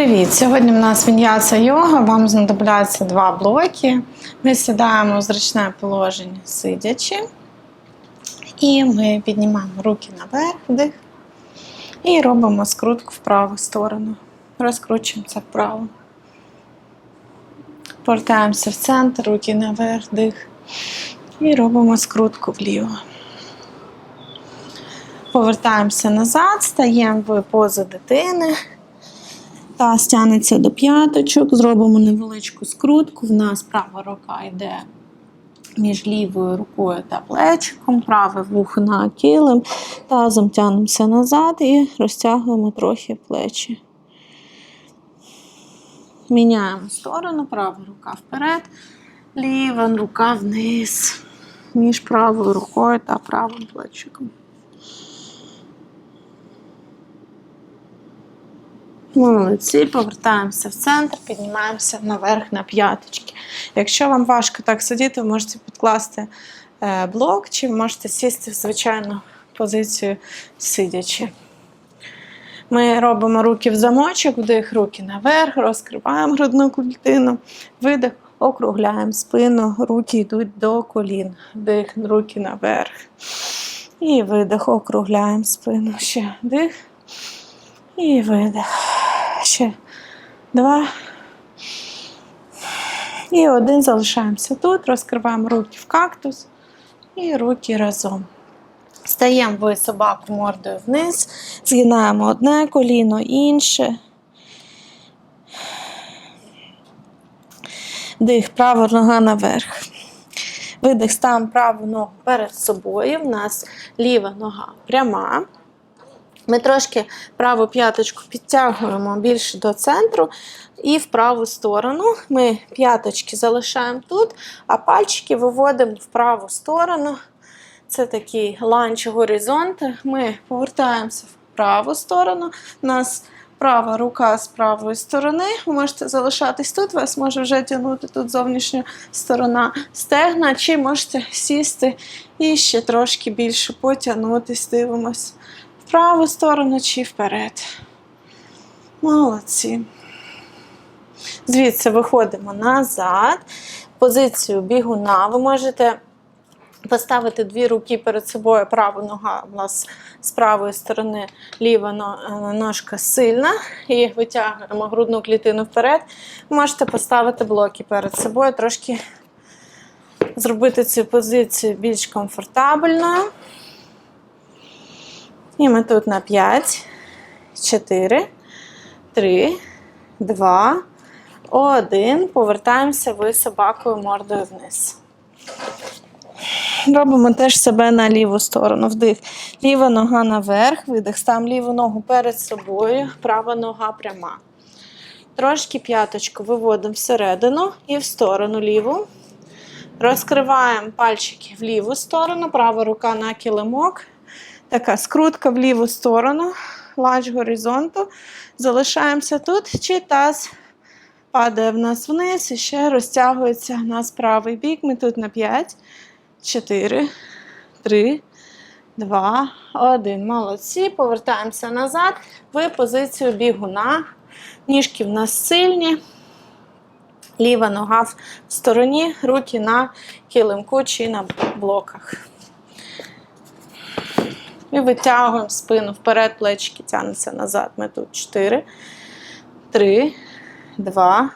Привіт! Сьогодні в нас він'яса йога. Вам знадобляться два блоки. Ми сідаємо у зручне положення сидячи. І ми піднімаємо руки наверх, вдих. І робимо скрутку в праву сторону. Розкручуємося вправо. Повертаємося в центр, руки наверх, вдих. І робимо скрутку вліво. Повертаємося назад, стаємо в позу дитини. Таз тягнеться до п'яточок, зробимо невеличку скрутку. В нас права рука йде між лівою рукою та плечиком, праве вухо на килим, тазом тягнемося назад і розтягуємо трохи плечі. Міняємо сторону, права рука вперед, ліва рука вниз, між правою рукою та правим плечиком. Молодці, повертаємося в центр, піднімаємося наверх на п'яточки. Якщо вам важко так сидіти, ви можете підкласти е, блок, чи можете сісти в звичайну позицію сидячи. Ми робимо руки в замочок, вдих, руки наверх, розкриваємо грудну клітину, видих, округляємо спину, руки йдуть до колін. Вдих, руки наверх. І видих, округляємо спину. Ще вдих. І видих. Ще два. І один залишаємося тут, розкриваємо руки в кактус і руки разом. Стаємо в собаку мордою вниз, згинаємо одне коліно, інше. Дих, права нога наверх. Видих, ставимо праву ногу перед собою. В нас ліва нога пряма. Ми трошки праву п'яточку підтягуємо більше до центру і в праву сторону. Ми п'яточки залишаємо тут, а пальчики виводимо в праву сторону. Це такий ланч горизонт. Ми повертаємося в праву сторону. У нас права рука з правої сторони. Ви можете залишатись тут, вас може вже тягнути тут зовнішня сторона стегна, чи можете сісти і ще трошки більше потягнутись, дивимось праву сторону чи вперед. Молодці. Звідси виходимо назад. Позицію бігуна. Ви можете поставити дві руки перед собою, права нога у нас з правої сторони, ліва ножка сильна. І витягуємо грудну клітину вперед. Можете поставити блоки перед собою, трошки зробити цю позицію більш комфортабельною. І ми тут на 5, 4, 3, 2, 1. Повертаємося ви собакою мордою вниз. Робимо теж себе на ліву сторону. Вдих. Ліва нога наверх, видих. Ставимо ліву ногу перед собою, права нога пряма. Трошки п'яточку виводимо всередину і в сторону ліву. Розкриваємо пальчики в ліву сторону, права рука на килимок. Така скрутка в ліву сторону, ланч горизонту. Залишаємося тут, чи таз падає в нас вниз і ще розтягується в нас правий бік. Ми тут на 5, 4, 3, 2, 1. Молодці. Повертаємося назад в позицію бігуна. Ніжки в нас сильні. Ліва нога в стороні, руки на килимку чи на блоках. І витягуємо спину вперед, плечики тягнуться назад. Ми тут 4, 3, 2,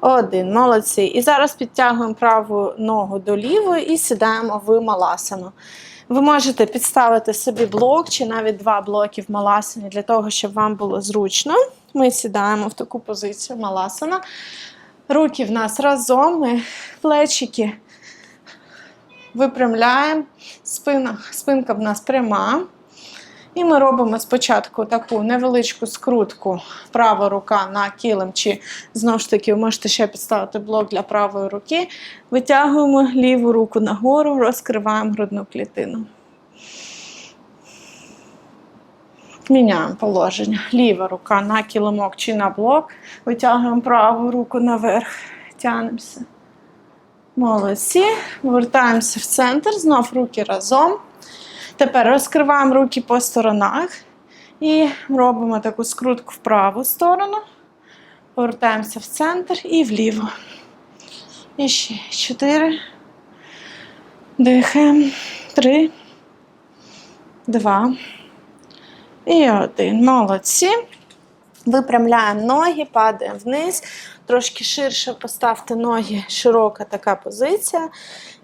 1. Молодці. І зараз підтягуємо праву ногу до лівої і сідаємо в маласану. Ви можете підставити собі блок чи навіть два блоки в маласані для того, щоб вам було зручно. Ми сідаємо в таку позицію маласана. Руки в нас разом, ми плечики випрямляємо, спина, спинка в нас пряма. І ми робимо спочатку таку невеличку скрутку. Права рука на килим, чи знову ж таки, ви можете ще підставити блок для правої руки. Витягуємо ліву руку нагору, розкриваємо грудну клітину. Міняємо положення. Ліва рука на килимок чи на блок. Витягуємо праву руку наверх, тянемося. Молодці. Вертаємося в центр, знов руки разом. Тепер розкриваємо руки по сторонах і робимо таку скрутку в праву сторону. Повертаємося в центр і вліво. І ще чотири. Дихаємо. Три. Два. І один. Молодці. Випрямляємо ноги, падаємо вниз. Трошки ширше поставте ноги, широка така позиція.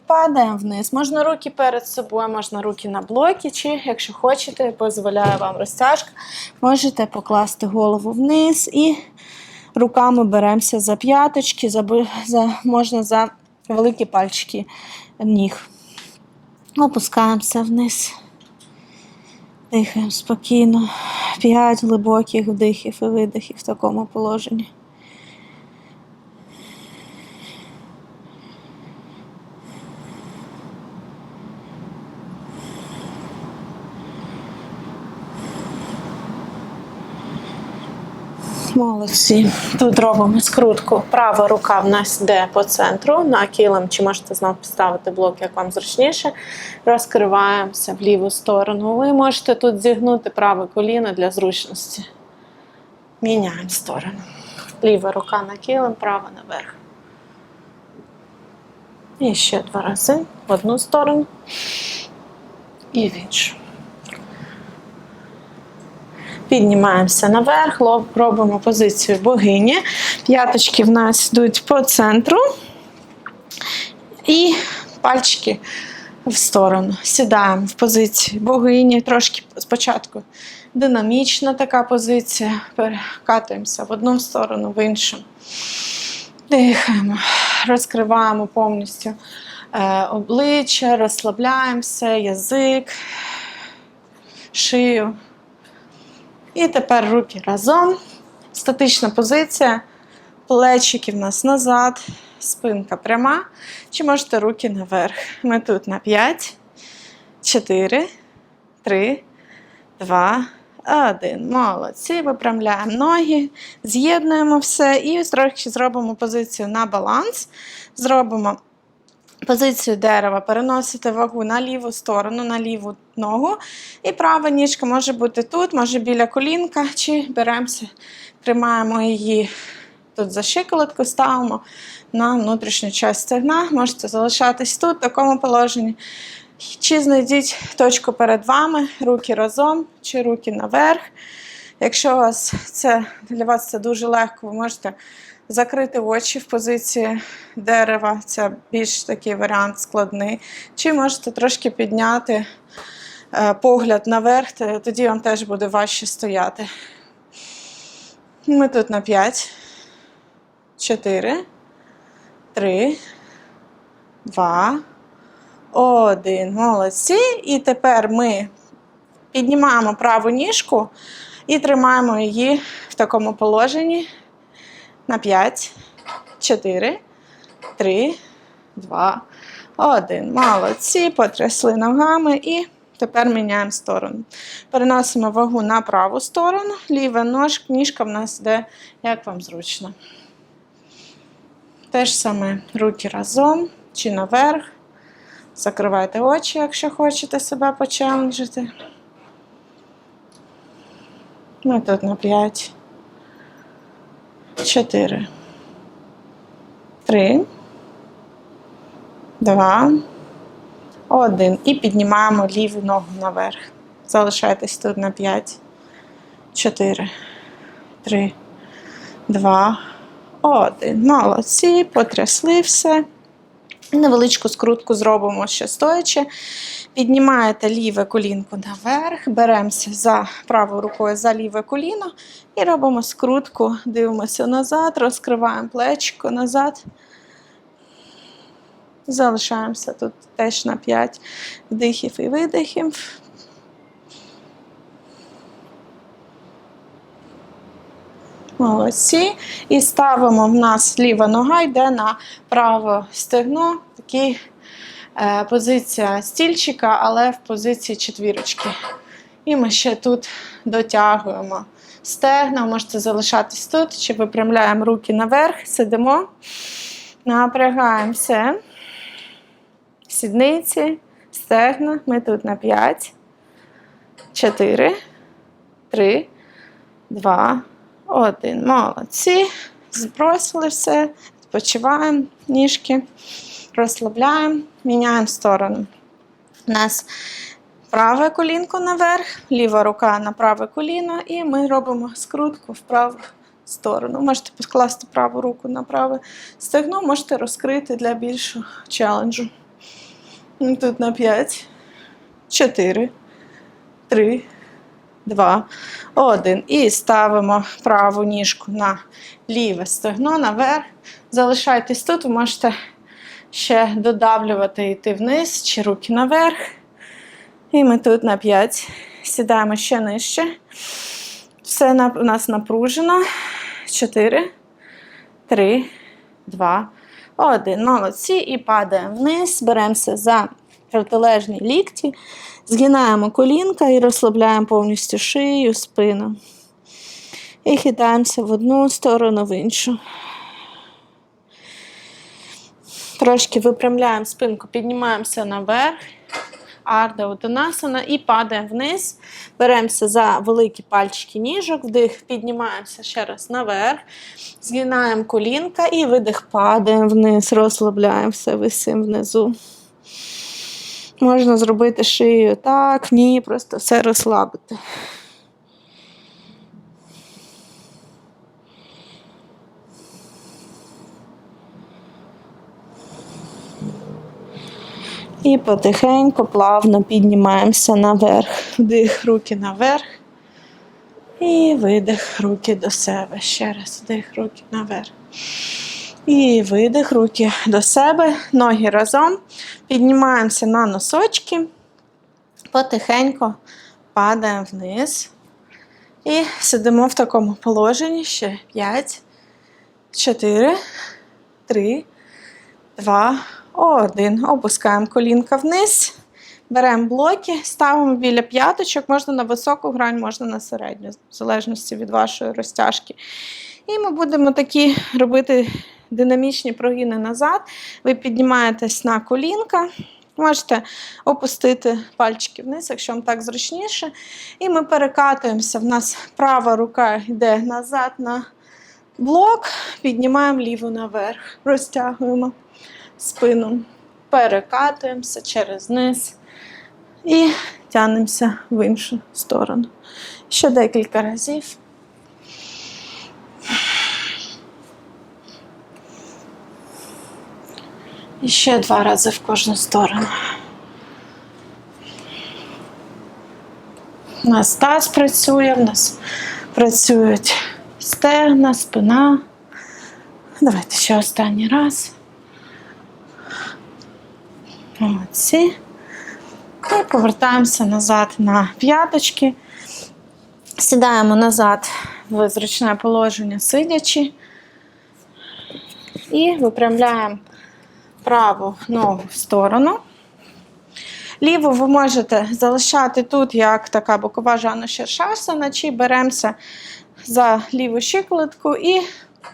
Падаємо вниз. Можна руки перед собою, можна руки на блоки, чи, якщо хочете, дозволяє вам розтяжка, можете покласти голову вниз і руками беремося за п'яточки, за, за, можна за великі пальчики ніг. Опускаємося вниз. Дихаємо спокійно. П'ять глибоких вдихів і видихів в такому положенні. Молодці. Тут робимо скрутку. Права рука в нас йде по центру на килим, чи можете знову поставити блок, як вам зручніше. Розкриваємося в ліву сторону. Ви можете тут зігнути праве коліно для зручності. Міняємо сторону. Ліва рука на килим, права наверх. І ще два рази в одну сторону і в іншу. Піднімаємося наверх, робимо позицію богині. П'яточки в нас йдуть по центру. І пальчики в сторону. Сідаємо в позицію богині. Трошки спочатку динамічна така позиція. Перекатуємося в одну сторону, в іншу. Дихаємо, розкриваємо повністю е, обличчя, розслабляємося, язик, шию. І тепер руки разом. Статична позиція. Плечики в нас назад, спинка пряма. Чи можете руки наверх. Ми тут на 5, 4, 3, 2, 1. Молодці. Випрямляємо ноги, з'єднуємо все і трохи зробимо позицію на баланс. Зробимо позицію дерева, переносите вагу на ліву сторону, на ліву ногу. І права ніжка може бути тут, може біля колінка, чи беремося, тримаємо її тут за щиколотку, ставимо на внутрішню частину стегна. Можете залишатись тут, в такому положенні. Чи знайдіть точку перед вами, руки разом, чи руки наверх. Якщо у вас це, для вас це дуже легко, ви можете закрити очі в позиції дерева, це більш такий варіант складний. Чи можете трошки підняти е, погляд наверх, тоді вам теж буде важче стояти. Ми тут на 5, 4, 3, 2, 1. Молодці. І тепер ми піднімаємо праву ніжку і тримаємо її в такому положенні на 5, 4, 3, 2, 1. Молодці. Потрясли ногами і тепер міняємо сторону. Переносимо вагу на праву сторону, ліва нож, ніжка в нас йде, як вам зручно. Те ж саме руки разом чи наверх. Закривайте очі, якщо хочете себе почеленджити. Ми тут на 5. 4. 3. 2. 1. І піднімаємо ліву ногу наверх. Залишайтесь тут на 5. 4. 3. 2. 1. Молодці. Потрясли все. Невеличку скрутку зробимо ще стоячи. Піднімаєте ліве колінко наверх, беремося за правою рукою за ліве коліно і робимо скрутку, дивимося назад, розкриваємо плечко назад. Залишаємося тут теж на 5 вдихів і видихів. Молодці. І ставимо в нас ліва нога йде на праве стегно. Такий позиція стільчика, але в позиції четвірочки. І ми ще тут дотягуємо стегна, можете залишатись тут, чи випрямляємо руки наверх, сидимо, напрягаємося. Сідниці, стегна. Ми тут на 5, 4, 3, 2, 1. Молодці. збросили все, відпочиваємо ніжки, розслабляємо, міняємо сторону. У нас праве колінко наверх, ліва рука на праве коліно, і ми робимо скрутку в праву сторону. Можете підкласти праву руку на праве стегно, можете розкрити для більшого челенджу. Ну, Тут на 5, 4, 3, 2, 1. І ставимо праву ніжку на ліве стегно наверх. Залишайтесь тут, ви можете ще додавлювати йти вниз чи руки наверх. І ми тут на 5. Сідаємо ще нижче. Все у нас напружено. 4, 3, 2, 1. Молодці. І падаємо вниз. Беремося за протилежні лікті. Згинаємо колінка і розслабляємо повністю шию, спину. І хитаємося в одну сторону, в іншу. Трошки випрямляємо спинку, піднімаємося наверх. Арда Утанасана і падаємо вниз. Беремося за великі пальчики ніжок, вдих, піднімаємося ще раз наверх, згинаємо колінка і видих, падаємо вниз, розслабляємо все висим внизу. Можна зробити шию так, ні, просто все розслабити. І потихеньку, плавно піднімаємося наверх. Вдих, руки наверх. І видих руки до себе. Ще раз вдих, руки наверх. І видих, руки до себе, ноги разом. Піднімаємося на носочки. Потихеньку падаємо вниз. І сидимо в такому положенні ще 5, 4, 3, 2, один. Опускаємо колінка вниз. Беремо блоки, ставимо біля п'яточок, можна на високу грань, можна на середню, в залежності від вашої розтяжки. І ми будемо такі робити динамічні прогини назад. Ви піднімаєтесь на колінка. Можете опустити пальчики вниз, якщо вам так зручніше. І ми перекатуємося. В нас права рука йде назад на блок, піднімаємо ліву наверх, розтягуємо спину, перекатуємося через низ і тягнемося в іншу сторону. Ще декілька разів. І ще два рази в кожну сторону. У нас таз працює, в нас працюють стегна, спина. Давайте ще останній раз. Молодці. І повертаємося назад на п'яточки. Сідаємо назад в зручне положення сидячи. І випрямляємо праву ногу в сторону. Ліву ви можете залишати тут, як така бокова жана шершасана, чи беремося за ліву щиколотку і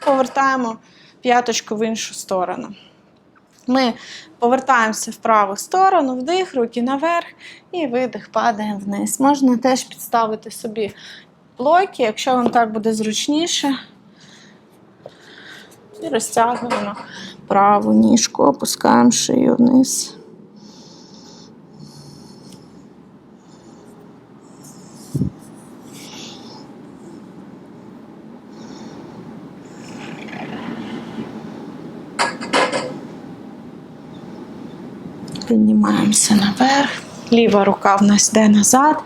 повертаємо п'яточку в іншу сторону. Ми повертаємося в праву сторону, вдих, руки наверх і видих, падаємо вниз. Можна теж підставити собі блоки, якщо вам так буде зручніше. І розтягуємо праву ніжку, опускаємо шию вниз. Піднімаємося наверх. Ліва рука в нас йде назад.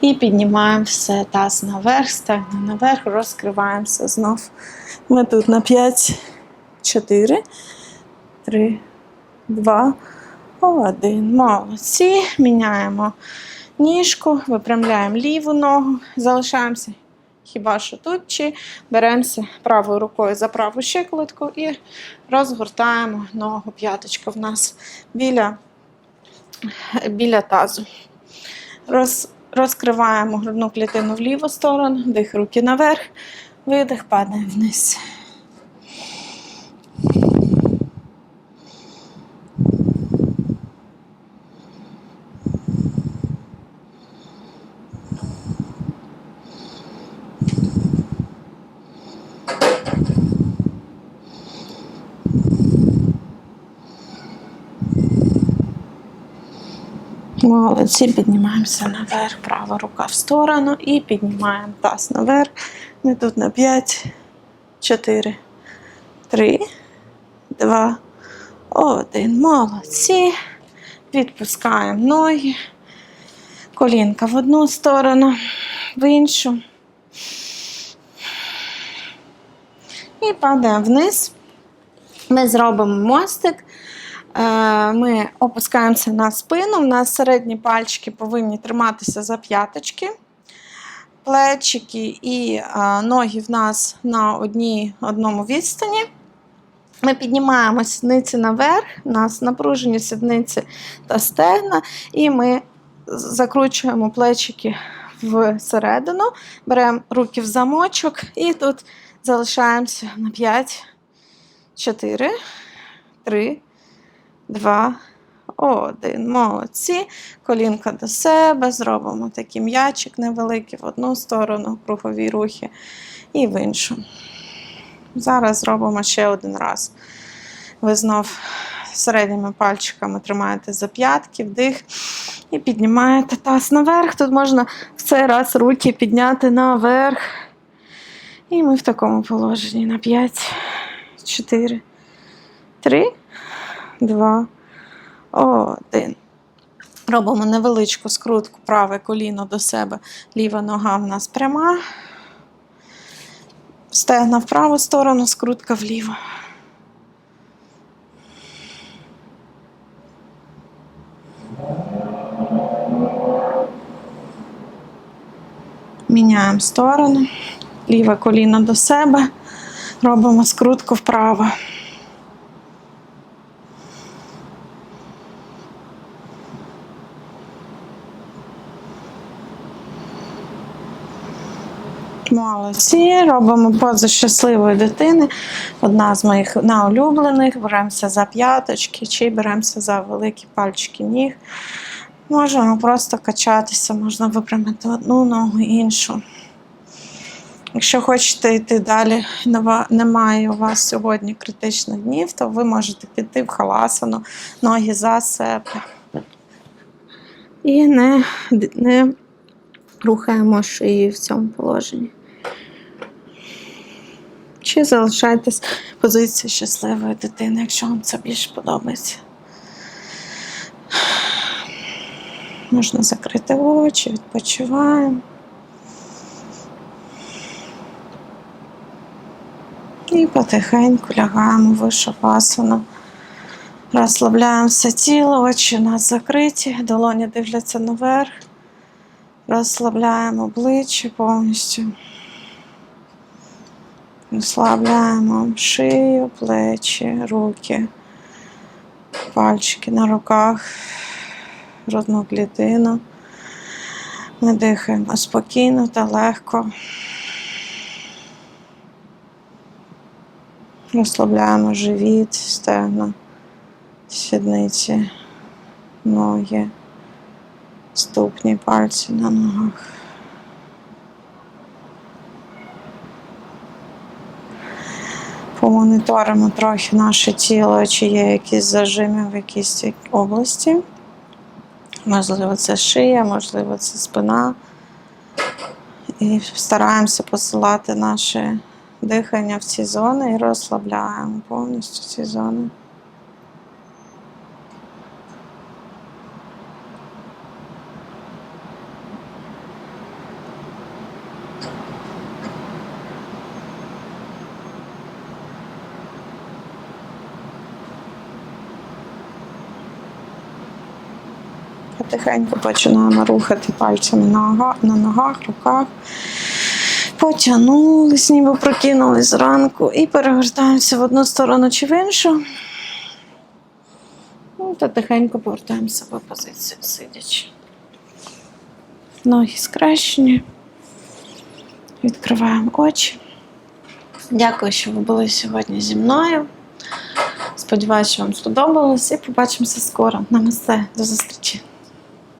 І піднімаємо все таз наверх, стегна наверх, розкриваємося знов. Ми тут на 5, 4, 3, 2, 1. Молодці. Міняємо ніжку, випрямляємо ліву ногу, залишаємося хіба що тут, чи беремося правою рукою за праву щиколотку і розгортаємо ногу. П'яточка в нас біля біля тазу. Роз, розкриваємо грудну клітину в ліву сторону, дих руки наверх, видих, падає вниз. Молодці, піднімаємося наверх, права рука в сторону і піднімаємо таз наверх. Ми тут на 5, 4, 3, 2, 1. Молодці. Відпускаємо ноги. Колінка в одну сторону, в іншу. І падаємо вниз. Ми зробимо мостик. Е, Ми опускаємося на спину. У нас середні пальчики повинні триматися за п'яточки. Плечики і е, ноги в нас на одній, одному відстані. Ми піднімаємо сідниці наверх, у нас напружені сідниці та стегна, і ми закручуємо плечики всередину, беремо руки в замочок і тут залишаємося на 5, 4, 3, 2, 1. Молодці. Колінка до себе, зробимо такий м'ячик невеликий в одну сторону, кругові рухи, і в іншу. Зараз зробимо ще один раз. Ви знов середніми пальчиками тримаєте за п'ятки, вдих і піднімаєте таз наверх. Тут можна в цей раз руки підняти наверх. І ми в такому положенні на 5, 4, 3, 2, 1. Робимо невеличку скрутку, праве коліно до себе, ліва нога в нас пряма. Стегна в праву сторону, скрутка вліво. Міняємо сторону, ліве коліно до себе, робимо скрутку вправо. Молодці, робимо позу щасливої дитини. Одна з моїх наулюблених. Беремося за п'яточки чи беремося за великі пальчики ніг. Можемо просто качатися, можна випрямити одну ногу іншу. Якщо хочете йти далі, немає у вас сьогодні критичних днів, то ви можете піти в халасану, ноги за себе. І не, не рухаємо шиї в цьому положенні. Чи залишайтесь позиції щасливої дитини, якщо вам це більше подобається. Можна закрити очі, відпочиваємо. І потихеньку лягаємо в шапасану. Розслабляємо все тіло, очі у нас закриті, долоні дивляться наверх. Розслабляємо обличчя повністю. Розслабляємо шию, плечі, руки, пальчики на руках, грудну клітину. Ми дихаємо спокійно та легко. Розслабляємо живіт, стегна, сідниці, ноги ступні пальці на ногах. Помоніторимо трохи наше тіло, чи є якісь зажими в якійсь області. Можливо, це шия, можливо, це спина. І стараємося посилати наше дихання в ці зони і розслабляємо повністю ці зони. Потихеньку починаємо рухати пальцями на ногах, руках. Потягнулись, ніби прокинулись зранку і перегортаємося в одну сторону чи в іншу. Ну, та тихенько повертаємося в позицію сидячи. Ноги скрещені. Відкриваємо очі. Дякую, що ви були сьогодні зі мною. Сподіваюся, що вам сподобалось і побачимося скоро. Намасте, до зустрічі!